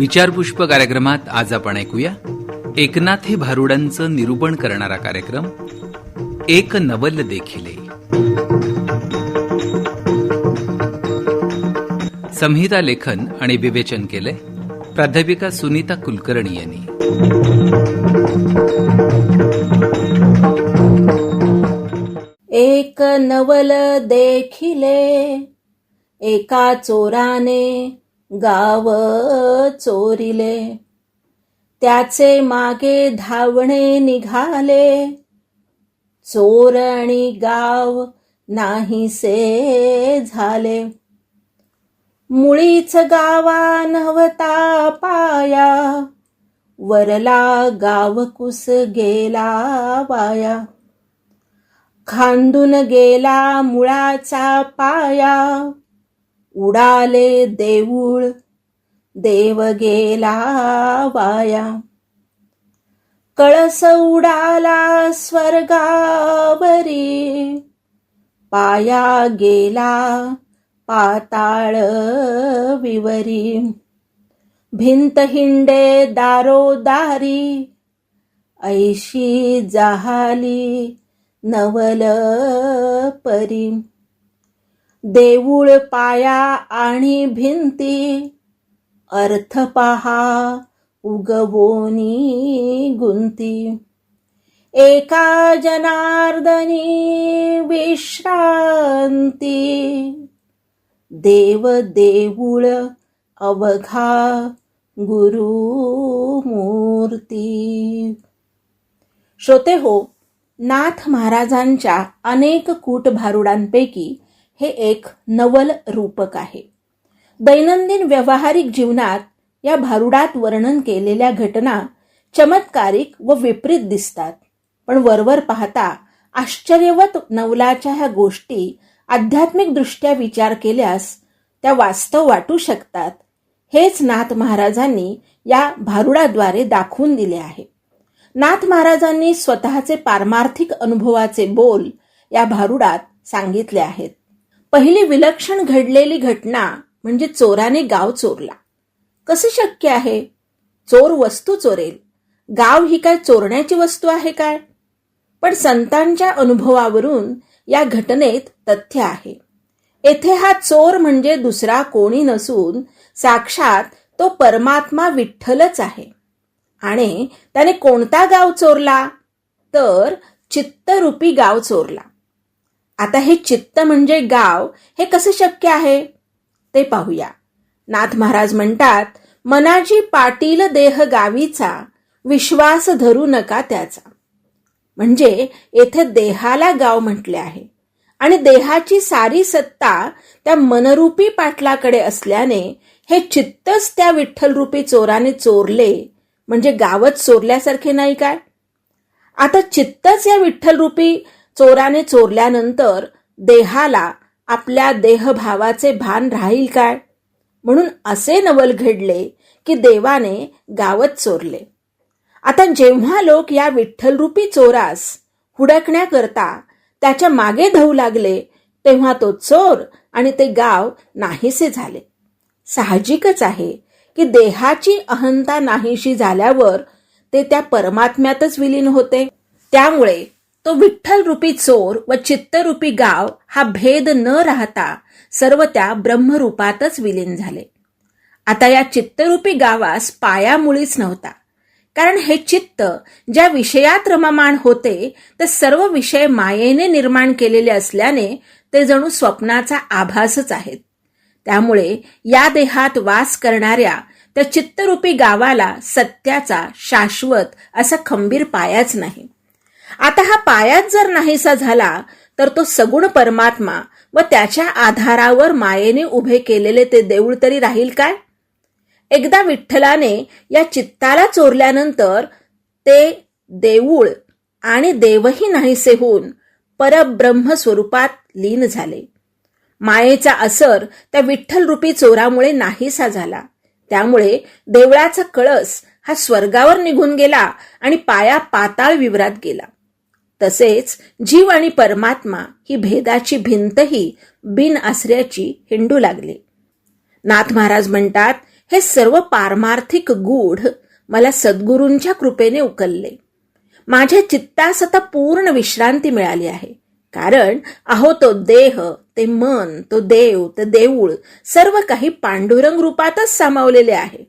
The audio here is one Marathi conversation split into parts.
विचारपुष्प कार्यक्रमात आज आपण ऐकूया एकनाथे भारुडांचं निरूपण करणारा कार्यक्रम एक नवल देखिले. संहिता लेखन आणि विवेचन केले प्राध्यापिका सुनीता कुलकर्णी यांनी. एक नवल देखिले एका चोराने गाव चोरिले. त्याचे मागे धावणे निघाले. चोर आणि गाव नाहीसे झाले. मुळीच गावा नव्हता पाया. वरला गावकुस गेला वाया. खांदून गेला मुळाचा पाया. उडाले देऊळ देव गेला वाया. कळस उडाला स्वर्गावरी पाया गेला पाताळ विवरी. भिंत हिंडे दारोदारी ऐशी जहाली नवल परी. देऊळ पाया आणि भिंती. अर्थ पहा उगवोनी गुंती. एका जनार्दनी विश्रांती. देव देऊळ अवघा गुरुमूर्ती श्रोते हो नाथ महाराजांच्या अनेक कूट भारुडांपैकी हे एक नवल रूपक आहे. दैनंदिन व्यावहारिक जीवनात या भारुडात वर्णन केलेल्या घटना चमत्कारिक व विपरीत दिसतात. पण वरवर पाहता आश्चर्यवत नवलाच्या ह्या गोष्टी आध्यात्मिकदृष्ट्या विचार केल्यास त्या वास्तव वाटू शकतात. हेच नाथ महाराजांनी या भारुडाद्वारे दाखवून दिले आहे. नाथ महाराजांनी स्वतःचे पारमार्थिक अनुभवाचे बोल या भारुडात सांगितले आहेत. पहिली विलक्षण घडलेली घटना म्हणजे चोराने गाव चोरला. कसे शक्य आहे? चोर वस्तू चोरेल. गाव ही काय चोरण्याची वस्तू आहे काय? पण संतांच्या अनुभवावरून या घटनेत तथ्य आहे. येथे हा चोर म्हणजे दुसरा कोणी नसून साक्षात तो परमात्मा विठ्ठलच आहे. आणि त्याने कोणता गाव चोरला? तर चित्तरूपी गाव चोरला. आता हे चित्त म्हणजे गाव हे कसे शक्य आहे? ते पाहूया. नाथ महाराज म्हणतात मनाची पाटील देह गावीचा विश्वास धरू नका त्याचा. म्हणजे येथे देहाला गाव म्हटले आहे. आणि देहाची सारी सत्ता त्या मनरूपी पाटलाकडे असल्याने हे चित्तच त्या विठ्ठलरूपी चोराने चोरले. म्हणजे गावच चोरल्यासारखे नाही काय? आता चित्तच या विठ्ठलरूपी चोराने चोरल्यानंतर देहाला आपल्या देहभावाचे भान राहील काय? म्हणून असे नवल घडले की देवाने गावच चोरले. आता जेव्हा लोक या विठ्ठलरूपी चोरास हुडकण्याकरता त्याच्यामागे धावू लागले तेव्हा तो चोर आणि ते गाव नाहीसे झाले. साहजिकच आहे की देहाची अहंता नाहीशी झाल्यावर ते त्या परमात्म्यातच विलीन होते. त्यामुळे तो विठ्ठल रूपी चोर व चित्तरूपी गाव हा भेद न राहता सर्व त्या ब्रह्मरूपातच विलीन झाले. आता या चित्तरूपी गावास पाया मुळीच नव्हता. कारण हे चित्त ज्या विषयात रममाण होते ते सर्व विषय मायेने निर्माण केलेले असल्याने ते जणू स्वप्नाचा आभासच आहेत. त्यामुळे या देहात वास करणाऱ्या त्या चित्तरूपी गावाला सत्याचा शाश्वत असा खंबीर पायाच नाही. आता हा पायाच जर नाहीसा झाला तर तो सगुण परमात्मा व त्याच्या आधारावर मायेने उभे केलेले ते देऊळ तरी राहील काय? एकदा विठ्ठलाने या चित्ताला चोरल्यानंतर ते देऊळ आणि देवही नाहीसे होऊन परब्रह्म स्वरूपात लीन झाले. मायेचा असर त्या विठ्ठल रूपी चोरामुळे नाहीसा झाला. त्यामुळे देवळाचा कळस हा स्वर्गावर निघून गेला आणि पाया पाताळ विवरात गेला. तसेच जीव आणि परमात्मा ही भेदाची भिंतही बिन आसऱ्याची हिंडू लागली. नाथ महाराज म्हणतात हे सर्व पारमार्थिक गूढ मला सद्गुरूंच्या कृपेने उकलले. माझ्या चित्तास आता पूर्ण विश्रांती मिळाली आहे. कारण अहो तो देह ते मन तो देव ते देऊळ सर्व काही पांडुरंग रूपातच सामावलेले आहे.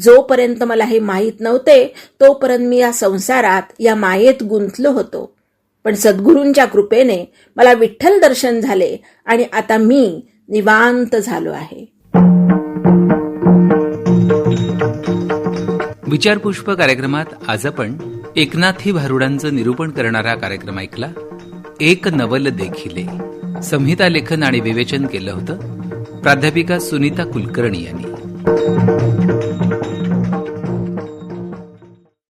जोपर्यंत मला हे माहीत नव्हते तोपर्यंत मी या संसारात या मायेत गुंतलो होतो. पण सद्गुरूंच्या कृपेने मला विठ्ठल दर्शन झाले आणि आता मी निवांत झालो आहे. विचारपुष्प कार्यक्रमात आज आपण एकनाथी भारुडांचं निरूपण करणारा कार्यक्रम ऐकला. एक नवल देखिले. संहिता लेखन आणि विवेचन केलं होतं. प्राध्यापिका सुनीता कुलकर्णी यांनी.